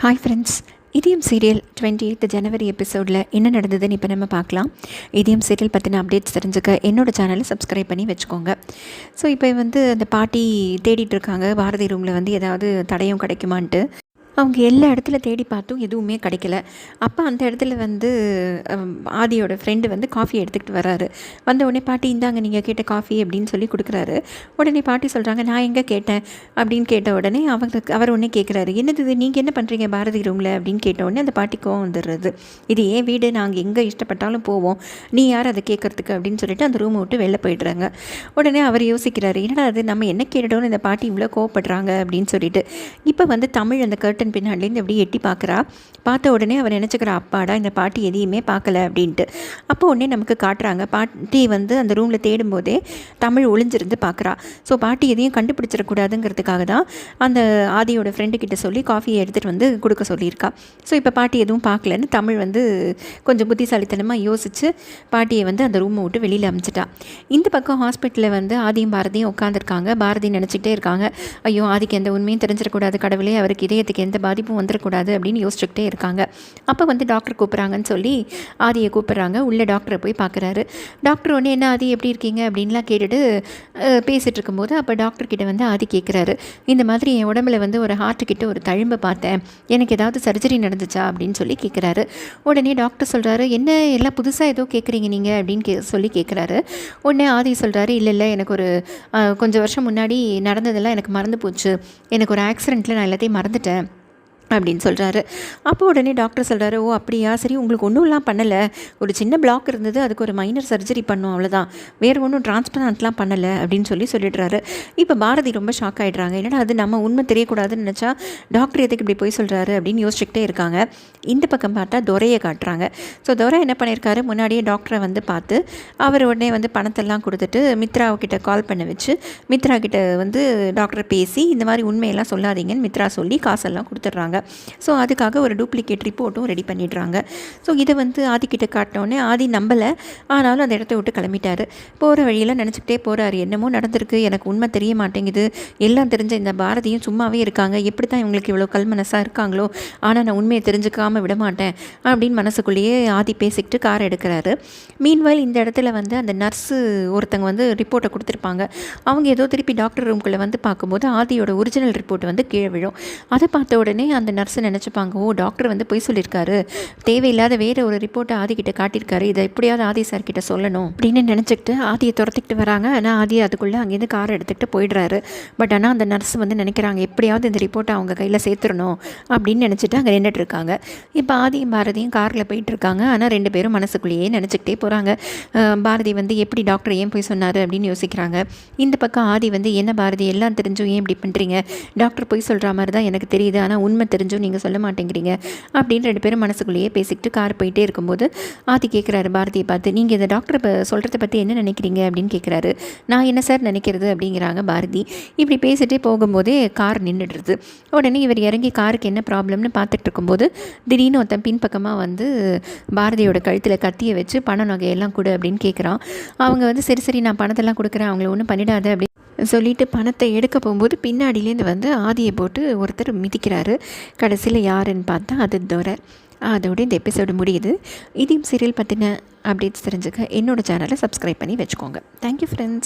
Hi friends Idhayam serial twenty eight ஜனவரி எபிசோடில் என்ன நடந்ததுன்னு இப்போ நம்ம பார்க்கலாம். இதயம் சீரியல் பற்றின அப்டேட்ஸ் தெரிஞ்சுக்க என்னோடய சேனலை சப்ஸ்கிரைப் பண்ணி வச்சுக்கோங்க. ஸோ இப்போ வந்து அந்த பாட்டி தேடிட்டு இருக்காங்க. பாரதி ரூமில் வந்து ஏதாவது தடயம் கிடைக்குமான்ட்டு. அவங்க எல்லா இடத்துல தேடி பார்த்தும் எதுவுமே கிடைக்கல. அப்போ அந்த இடத்துல வந்து ஆதியோட ஃப்ரெண்டு வந்து காஃபி எடுத்துக்கிட்டு வராரு வந்த உடனே பாட்டி இந்தாங்க நீங்கள் கேட்ட காஃபி அப்படின்னு சொல்லி கொடுக்குறாரு. உடனே பாட்டி சொல்கிறாங்க நான் எங்கே கேட்டேன்? அப்படின்னு கேட்ட உடனே அவங்களுக்கு அவர் உடனே கேட்குறாரு என்னது நீங்கள் என்ன பண்ணுறீங்க பாரதி ரூமில் அப்படின்னு கேட்ட உடனே அந்த பாட்டி கோவம் வந்துடுறது. இது ஏன் வீடு நாங்கள் எங்கே இஷ்டப்பட்டாலும் போவோம். நீ யார் அதை கேட்குறதுக்கு அப்படின்னு சொல்லிட்டு அந்த ரூமை விட்டு வெளில போயிடுறாங்க. உடனே அவர் யோசிக்கிறாரு என்னடா அது நம்ம என்ன கேட்டோன்னு இந்த பாட்டி இவ்வளோ கோவப்படுறாங்க? அப்படின்னு சொல்லிட்டு. இப்போ வந்து தமிழ் அந்த கர்ட்டன் கர்டன் பின்னாடிலேருந்து எப்படி எட்டி பார்க்குறா. பார்த்த உடனே அவர் நினச்சிக்கிறா அப்பாடா இந்த பாட்டி எதையுமே பார்க்கல அப்படின்ட்டு. அப்போ உடனே நமக்கு காட்டுறாங்க பாட்டி வந்து அந்த ரூமில் தேடும்போதே தமிழ் ஒளிஞ்சிருந்து பார்க்குறா. ஸோ பாட்டி எதையும் கண்டுபிடிச்சிடக்கூடாதுங்கிறதுக்காக தான் அந்த ஆதியோட ஃப்ரெண்டு கிட்ட சொல்லி காஃபியை எடுத்துகிட்டு வந்து கொடுக்க சொல்லியிருக்கா. ஸோ இப்போ பாட்டி எதுவும் பார்க்கலன்னு தமிழ் வந்து கொஞ்சம் புத்திசாலித்தனமாக யோசித்து பாட்டியை வந்து அந்த ரூமை விட்டு வெளியில் அமைச்சிட்டா. இந்த பக்கம் ஹாஸ்பிட்டலில் வந்து ஆதியும் பாரதியும் உட்காந்துருக்காங்க பாரதி நினச்சிக்கிட்டே இருக்காங்க ஐயோ ஆதிக்கு எந்த உண்மையும் தெரிஞ்சிடக்கூடாது கடவுளே அவருக்கு இதயத்துக்கு எந்த பாதிப்பும் வந்துடக்கூடாது அப்படின்னு யோசிச்சுக்கிட்டே இருக்காங்க. அப்போ வந்து டாக்டர் கூப்பிட்றாங்கன்னு சொல்லி ஆதியை கூப்பிட்றாங்க. உள்ளே டாக்டரை போய் பார்க்குறாரு டாக்டர் ஒன்று என்ன ஆதி எப்படி இருக்கீங்க? அப்படின்லாம் கேட்டுட்டு பேசிகிட்டு இருக்கும்போது அப்போ டாக்டர்கிட்ட வந்து ஆதி கேட்குறாரு இந்த மாதிரி என் உடம்புல வந்து ஒரு ஹார்ட்டுக்கிட்ட ஒரு தழும்பை பார்த்தேன். எனக்கு ஏதாவது சர்ஜரி நடந்துச்சா? அப்படின்னு சொல்லி கேட்குறாரு உடனே டாக்டர் சொல்கிறாரு என்ன எல்லாம் புதுசாக ஏதோ கேட்குறீங்க நீங்கள் அப்படின்னு கே சொல்லி கேட்குறாரு உடனே ஆதி சொல்கிறாரு இல்லை இல்லை எனக்கு ஒரு கொஞ்சம் வருஷம் முன்னாடி நடந்ததெல்லாம் எனக்கு மறந்து போச்சு. எனக்கு ஒரு ஆக்சிடெண்ட்டில் நான் எல்லாத்தையும் மறந்துட்டேன். அப்படின்னு சொல்கிறாரு அப்போ உடனே டாக்டர் சொல்கிறாரு ஓ அப்படியா? சரி உங்களுக்கு ஒன்றும்லாம் பண்ணலை. ஒரு சின்ன பிளாக் இருந்தது அதுக்கு ஒரு மைனர் சர்ஜரி பண்ணும் அவ்வளோதான் வேறு ஒன்றும் டிரான்ஸ்பிளான்ட்லாம் பண்ணலை அப்படின்னு சொல்லி சொல்லிடுறாரு. இப்போ பாரதி ரொம்ப ஷாக் ஆகிடுறாங்க என்னடா அது நம்ம உண்மை தெரியக்கூடாதுன்னு நினச்சா டாக்டர் எதுக்கு இப்படி போய் சொல்கிறாரு அப்படின்னு யோசிச்சுக்கிட்டே இருக்காங்க. இந்த பக்கம் பார்த்தா துரையை காட்டுறாங்க. ஸோ துரை என்ன பண்ணியிருக்காரு? முன்னாடியே டாக்டரை வந்து பார்த்து அவர் உடனே வந்து பணத்தெல்லாம் கொடுத்துட்டு மித்ராவுக்கிட்ட கால் பண்ண வச்சு மித்ரா கிட்ட வந்து டாக்டர் பேசி இந்த மாதிரி உண்மையெல்லாம் சொல்லாதீங்கன்னு மித்ரா சொல்லி காசெல்லாம் கொடுத்துட்றாங்க. ஸோ அதுக்காக ஒரு டூப்ளிகேட் ரிப்போர்ட்டும் ரெடி பண்ணிடுறாங்க. ஸோ இதை வந்து ஆதிக்கிட்ட காட்டினோடனே ஆதி நம்பலை. ஆனாலும் அந்த இடத்த விட்டு கிளம்பிட்டார். போகிற வழியில் நினச்சிக்கிட்டே போகிறாரு என்னமோ நடந்திருக்கு. எனக்கு உண்மை தெரிய மாட்டேங்குது. எல்லாம் தெரிஞ்ச இந்த பாரதியும் சும்மாவே இருக்காங்க. எப்படி தான் இவங்களுக்கு இவ்வளோ கல்மனசாக இருக்காங்களோ? ஆனால் நான் உண்மையை தெரிஞ்சுக்காமல் விட மாட்டேன் அப்படின்னு மனசுக்குள்ளேயே ஆதி பேசிக்கிட்டு கார் எடுக்கிறாரு. மீன்வாயில் இந்த இடத்துல வந்து அந்த நர்ஸு ஒருத்தங்க வந்து ரிப்போர்ட்டை கொடுத்துருப்பாங்க. அவங்க ஏதோ திருப்பி டாக்டர் ரூம்குள்ளே வந்து பார்க்கும்போது ஆதியோட ஒரிஜினல் ரிப்போர்ட் வந்து கீழே விழும். அதை பார்த்த உடனே அந்த அந்த நர்ஸு நினச்சிப்பாங்க ஓ டாக்டர் வந்து பொய் சொல்லியிருக்காரு. தேவையில்லாத வேறு ஒரு ரிப்போர்ட்டை ஆதிக்கிட்ட காட்டியிருக்காரு. இதை எப்படியாவது ஆதி சார் கிட்ட சொல்லணும். அப்படின்னு நினச்சிக்கிட்டு ஆதியை துரத்திக்கிட்டு வராங்க. ஆனால் ஆதி அதுக்குள்ளே அங்கேருந்து கார் எடுத்துகிட்டு போயிடுறாரு. பட் ஆனால் அந்த நர்ஸ் வந்து நினைக்கிறாங்க எப்படியாவது இந்த ரிப்போர்ட்டை அவங்க கையில் சேர்த்துடணும். அப்படின்னு நினச்சிட்டு அங்கே நின்றுட்டு இருக்காங்க. இப்போ ஆதியும் பாரதியும் காரில் போயிட்டுருக்காங்க ஆனால் ரெண்டு பேரும் மனசுக்குள்ளேயே நினச்சிக்கிட்டே போகிறாங்க பாரதி வந்து எப்படி டாக்டர் ஏன் போய் சொன்னார்? அப்படின்னு யோசிக்கிறாங்க. இந்த பக்கம் ஆதி வந்து என்ன பாரதி? எல்லாம் தெரிஞ்சும் ஏன் இப்படி பண்ணுறீங்க டாக்டர் போய் சொல்கிற மாதிரி தான் எனக்கு தெரியுது. ஆனால் உண்மை தெரிஞ்சும் நீங்கள் சொல்ல மாட்டேங்கிறீங்க அப்படின்னு ரெண்டு பேரும் மனசுக்குள்ளேயே பேசிக்கிட்டு கார் போயிட்டே இருக்கும்போது ஆதி கேட்குறாரு பாரதியை பார்த்து நீங்கள் இந்த டாக்டர் இப்போ சொல்கிறத பற்றி என்ன நினைக்கிறீங்க? அப்படின்னு கேட்குறாரு நான் என்ன சார் நினைக்கிறது? அப்படிங்கிறாங்க பாரதி. இப்படி பேசிகிட்டே போகும்போதே கார் நின்றுடுறது உடனே இவர் இறங்கி காருக்கு என்ன ப்ராப்ளம்னு பார்த்துட்டு இருக்கும்போது திடீர்னு ஒருத்தன் பின்பக்கமாக வந்து பாரதியோட கழுத்தில் கத்தியை வச்சு பண நகையெல்லாம் கொடு அப்படின்னு கேட்குறான் அவங்க வந்து சரி சரி நான் பணத்தெல்லாம் கொடுக்குறேன். அவங்கள ஒன்றும் பண்ணிடாத அப்படின்னு சொல்லிட்டு பணத்தை எடுக்க போகும்போது பின்னாடியிலேருந்து வந்து ஆதியை போட்டு ஒருத்தர் மிதிக்கிறாரு. கடைசியில் யாருன்னு பார்த்தா அது தோரை. அதோட இந்த எபிசோடு முடியுது. இதையும் சீரியல் பற்றின அப்டேட்ஸ் தெரிஞ்சுக்க என்னோடய சேனலை சப்ஸ்கிரைப் பண்ணி வச்சுக்கோங்க. Thank you friends